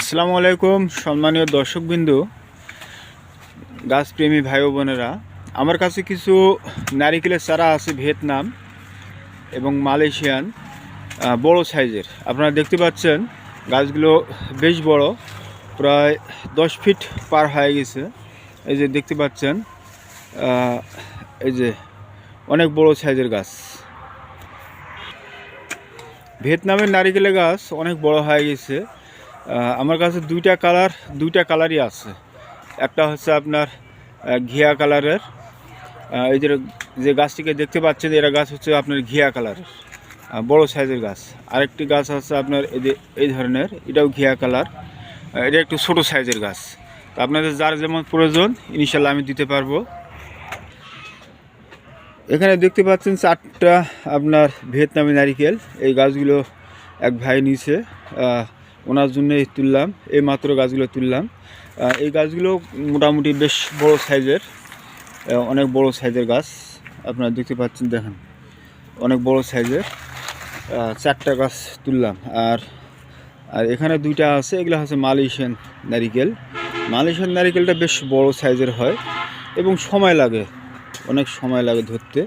আসসালামু আলাইকুম, সম্মানীয় দর্শকবিন্দু, গাছপ্রেমী ভাই বোনেরা। আমার কাছে কিছু নারিকেলের চারা আছে ভিয়েতনাম এবং মালয়েশিয়ান বড় সাইজের। আপনারা দেখতে পাচ্ছেন, গাছগুলো বেশ বড়, প্রায় দশ ফিট পার হয়ে গেছে। এই যে দেখতে পাচ্ছেন এই যে অনেক বড় সাইজের গাছ। ভিয়েতনামের নারিকেলের গাছ অনেক বড় হয়ে গেছে। আমার কাছে দুইটা কালার, দুইটা কালারই আছে। একটা হচ্ছে আপনার ঘিয়া কালারের। এই যে যে গাছটিকে দেখতে পাচ্ছেন, এরা গাছ হচ্ছে আপনার ঘিয়া কালারের। বড় সাইজের গাছ। আরেকটি গাছ আছে আপনার এই যে এই ধরনের, এটাও ঘিয়া কালার। এটা একটু ছোট সাইজের গাছ। তো আপনাদের যার যেমন প্রয়োজন, ইনশাল্লাহ আমি দিতে পারব। এখানে দেখতে পাচ্ছেন চারটা আপনার ভিয়েতনামি নারিকেল। এই গাছগুলো এক ভাই নিচে ওনার জন্যই তুললাম, এই মাত্র গাছগুলো তুললাম। এই গাছগুলো মোটামুটি বেশ বড় সাইজের অনেক বড় সাইজের গাছ। আপনারা দেখতে পাচ্ছেন, দেখেন, অনেক বড় সাইজের চারটা গাছ তুললাম। আর আর এখানে দুইটা আছে, এগুলো হচ্ছে মালয়েশিয়ান নারিকেল। মালয়েশিয়ান নারিকেলটা বেশ বড় সাইজের হয়, এবং সময় লাগে, অনেক সময় লাগে ধরতে।